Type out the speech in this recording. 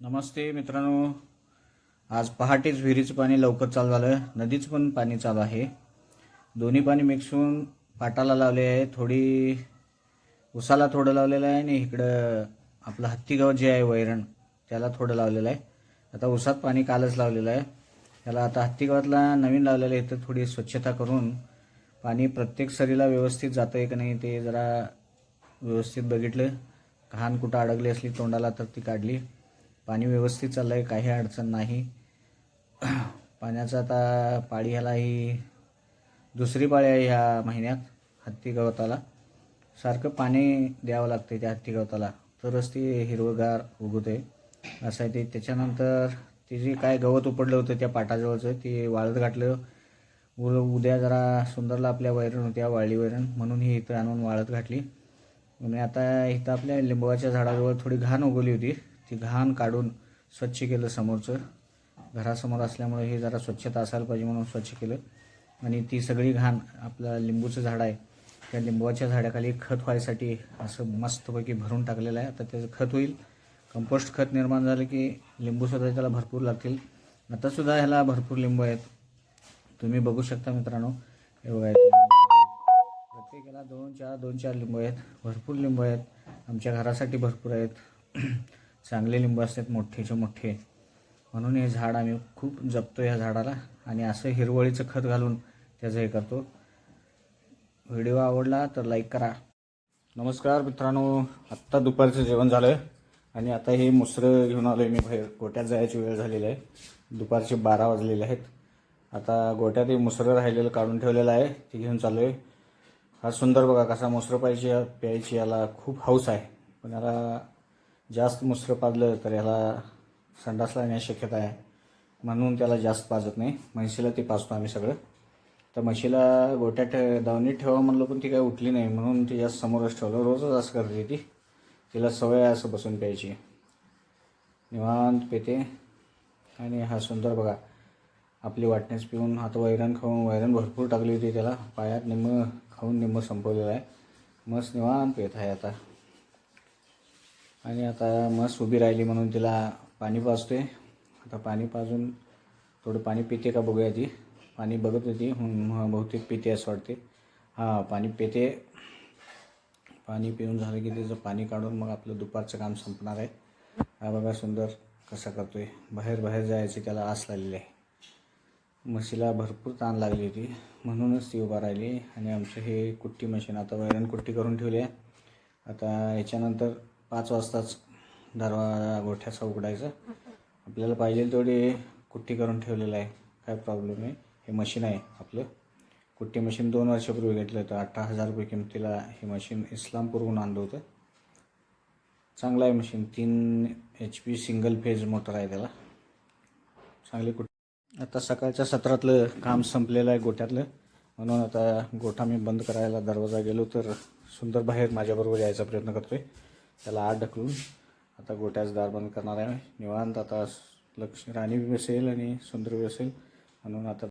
नमस्ते मित्रांनो. आज पहाटेच विहिरीचं पाणी लवकर चालू झालं नदीचं पण पाणी चालू आहे. दोन्ही पाणी मिक्स होऊन पाटाला लावले आहे. थोडी उसाला थोडं लावलेलं आहे आणि इकडं आपलं हत्तीगाव जे आहे वैरण त्याला थोडं लावलेलं आहे. आता उसात पाणी कालच लावलेलं आहे. त्याला आता हत्तीगावातला नवीन लावलेलं आहे. इथं थोडी स्वच्छता करून पाणी प्रत्येक सरीला व्यवस्थित जातं आहे का नाही ते जरा व्यवस्थित बघितलं. घाण कुठं अडकली असली तोंडाला तर ती काढली. पाणी व्यवस्थित चाललं आहे काही अडचण नाही. पाण्याचं आता पाळी ह्याला ही दुसरी पाळी आहे ह्या महिन्यात हत्ती गवताला. सारखं पाणी द्यावं लागते त्या हत्ती गवताला. तरच ती हिरवगार उगवते असं आहे ते. त्याच्यानंतर ते जे काय गवत उपडलं होतं त्या पाटाजवळचं ते वाळत घातलं. उ उद्या जरा सुंदरला आपल्या वैरण होत्या वाळली वैरण. म्हणून ही इथं आणून वाळत घातली. आणि आता इथं आपल्या लिंबवाच्या झाडाजवळ थोडी घाण उगवली होती. ती घाण काढून स्वच्छ केलं समोरचं. घरासमोर असल्यामुळे हे जरा स्वच्छता असायला पाहिजे म्हणून स्वच्छ केलं. आणि ती सगळी घाण आपलं लिंबूचं झाड आहे. त्या लिंबूच्या झाडाखाली खत व्हायसाठी असं मस्तपैकी भरून टाकलेलं आहे. आता त्याचं खत होईल. कंपोस्ट खत निर्माण झालं की लिंबूसुद्धा त्याला भरपूर लागतील. आतासुद्धा ह्याला भरपूर लिंबू आहेत. तुम्ही बघू शकता मित्रांनो. हे बघा प्रत्येकाला दोन चार दोन चार लिंबू आहेत. भरपूर लिंबू आहेत. आमच्या घरासाठी भरपूर आहेत. चांगले लिंबू असतात मोठेचे मोठे. म्हणून हे झाड आम्ही खूप जपतो या झाडाला. आणि असं हिरवळीचं खत घालून त्याचं हे करतो. व्हिडिओ आवडला तर लाईक करा. नमस्कार मित्रांनो. आत्ता दुपारचं जेवण झालं आहे आणि आता हे मुसरं घेऊन आलो आहे मी बाहेर. गोट्यात जायची वेळ झालेली आहे. दुपारचे बारा वाजलेले आहेत. आता गोट्यात हे मुसरं राहिलेलं काढून ठेवलेलं आहे. ते घेऊन चालू आहे हा सुंदर बघा कसा मुसरं पाहिजे प्यायची याला खूप हौस आहे. पण याला जास्त मुसरं पाजलं तर ह्याला संडास लागण्याची शक्यता आहे. म्हणून त्याला जास्त पाजत नाही. म्हशीला ते पाजतो आम्ही सगळं. तर म्हशीला गोट्यात ठे दावणीत ठेवा म्हणलं पण ती काय उठली नाही. म्हणून ती जास्त समोरच ठेवलं. रोजच असं करते ती. तिला सवय आहे असं बसून प्यायची. निवांत पेते. आणि हा सुंदर बघा आपली वाटणीच पिऊन आता वैरण खाऊन वैरण भरपूर टाकली होती त्याला. पायात निम्म खाऊन निम्म संपवलेलं आहे. मस्त निवांत पेत आहे आता. आणि आता मस्त उभी राहिली म्हणून तिला पाणी पाजतोय. आता पाणी पाजून थोडं पाणी पिते का बघूया ती पाणी बघत होती बहुतेक पिते असं वाटते हां पाणी पिते. पाणी पिऊन झालं की त्याचं पाणी काढून मग आपलं दुपारचं काम संपणार आहे. हा बघा सुंदर कसा करतोय. बाहेर बाहेर जायची त्याला आस लागलेली आहे. म्हशीला भरपूर ताण लागली होती. म्हणूनच ती उभा राहिली आणि आमचं हे कुट्टी मशीन आता वैरण कुट्टी करून ठेवली आहे. आता याच्यानंतर पाच वाजताच दरवाजा गोठ्याचा उघडायचा. आपल्याला पाहिजे तेवढी कुट्टी करून ठेवलेलं आहे. काय प्रॉब्लेम आहे? हे मशीन आहे आपलं. कुट्टी मशीन दोन वर्षापूर्वी घेतलं होतं. अठरा हजार रुपये किमतीला हे मशीन इस्लामपूरहून आणलं होतं. चांगलं आहे मशीन तीन H P single phase motor आहे त्याला. चांगली कुठे आता सकाळच्या सत्रातलं काम संपलेलं आहे गोठ्यातलं. म्हणून आता गोठा मी बंद करायला दरवाजा गेलो तर सुंदर बाहेर माझ्याबरोबर यायचा प्रयत्न करतो आहे त्याला आत ढकलून आता गोट्याच दार बंद करणार आहे. निवांत आता लक्ष राणी बी बसेल आणि सुंदर बी बसेल. म्हणून आता